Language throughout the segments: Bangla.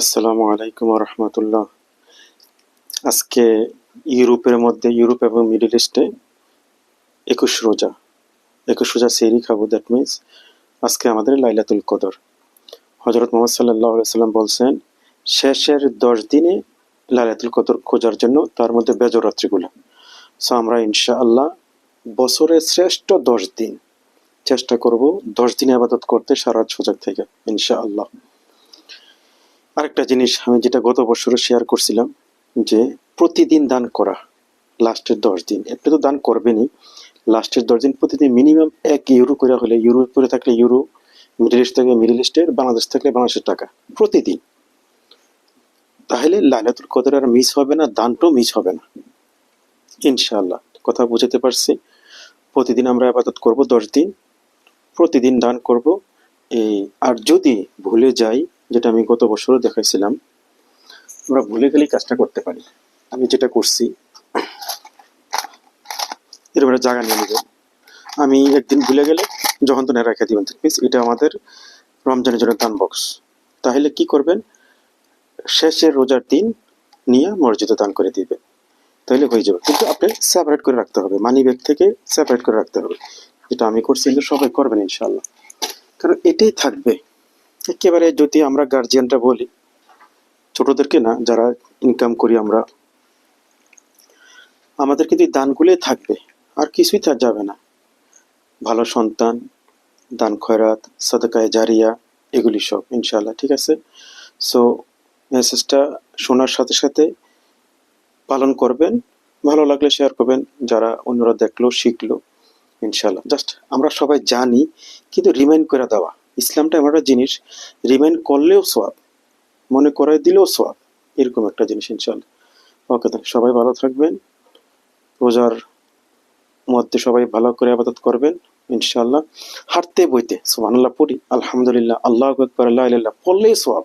আসসালামু আলাইকুম রহমতুল্লাহ আজকে ইউরোপের মধ্যে, ইউরোপ এবং মিডল ইস্টে একুশ রোজা। একুশ রোজা সেরি খাব দ্যাট মিনস আজকে আমাদের লাইলাতুল কদর। হজরত মোহাম্মদ সাল্লাহ সাল্লাম বলছেন, শেষের দশ দিনে লাইলাতুল কদর খোঁজার জন্য তার মধ্যে বেজর রাত্রিগুলো। সো আমরা ইনশাআল্লাহ বছরের শ্রেষ্ঠ দশ দিন চেষ্টা করব দশ দিন আবাদত করতে সারা সুযোগ থেকে, ইনশাআল্লাহ। আরেকটা জিনিস আমি যেটা গত বছর শেয়ার করছিলাম, যে প্রতিদিন দান করা লাস্টের দশ দিন। আপনি তো দান করবেনই। লাস্টের দশ দিন প্রতিদিন মিনিমাম এক ইউরো করে হলে ইউরো করে থাকলে ইউরো মিডিল ইস্ট থাকলে মিডিল ইস্টের বাংলাদেশ থাকলে বাংলাদেশের টাকা, প্রতিদিন। তাহলে লাইলাতুল কদর আর মিস হবে না দানটাও মিস হবে না। ইনশাআল্লাহ, কথা বুঝাতে পারছি। প্রতিদিন আমরা আপাতত করব দশ দিন, প্রতিদিন দান করব। এই, আর যদি ভুলে যাই যেটা আমি গত বছরও দেখাইছিলাম, আমরা ভুলে গেলেই কাজটা করতে পারি। আমি যেটা করছি এরপরে জায়গা নিয়ে নেবেন আমি একদিন ভুলে গেলে যখন তো রেখে দিবেন প্লিজ এটা আমাদের রমজানের জন্য দান বক্স তাহলে কি করবেন? শেষের রোজার দিন নিয়ে মসজিদে দান করে দিবে তাহলে হয়ে যাবে। কিন্তু আপনি সেপারেট করে রাখতে হবে। মানি ব্যাগ থেকে সেপারেট করে রাখতে হবে। যেটা আমি করছি, কিন্তু সবাই করবেন ইনশাল্লাহ কারণ এটাই থাকবে। একেবারে যদি আমরা গার্জিয়ানরা বলি, ছোটদেরকে না, যারা ইনকাম করি আমরা, আমাদের কিন্তু এই দানগুলোই থাকবে, আর কিছুই থাক যাবে না। ভালো সন্তান, দান খয়রাত, সদকায় জারিয়া, এগুলি সব ইনশাল্লাহ ঠিক আছে? সো মেসেজটা শোনার সাথে সাথে পালন করবেন, ভালো লাগলে শেয়ার করবেন, যারা অন্যরা দেখল, শিখলো ইনশাল্লাহ জাস্ট আমরা সবাই জানি, কিন্তু রিমাইন্ড করে দেওয়া। ইসলামটা এমন একটা জিনিস রিমাইন্ড করলেও সোয়াব মনে করাই দিলেও সোয়াব এরকম একটা জিনিস ইনশাল্লাহ ওকে তাহলে সবাই ভালো থাকবেন, রোজার মধ্যে সবাই ভালো করে আবাদত করবেন ইনশাল্লাহ হাঁটতে, বইতে, সুবহানাল্লাহ, পড়ি, আলহামদুলিল্লাহ, আল্লাহ আকবর আল্লাহ পড়লেই সোয়াব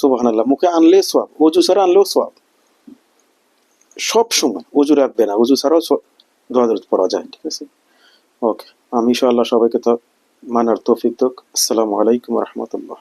সুবহানাল্লাহ, মুখে আনলে সোয়াব অজু ছাড়া আনলেও সোয়াব সব সময় অজু রাখবে না অজু ছাড়াও দোয়া দরুদ পড়া যায়, ঠিক আছে? ওকে, আমি ইনশাআল্লাহ সবাইকে তো মানার তৌফিক দোক আসসালামু আলাইকুম রহমতুল্লাহ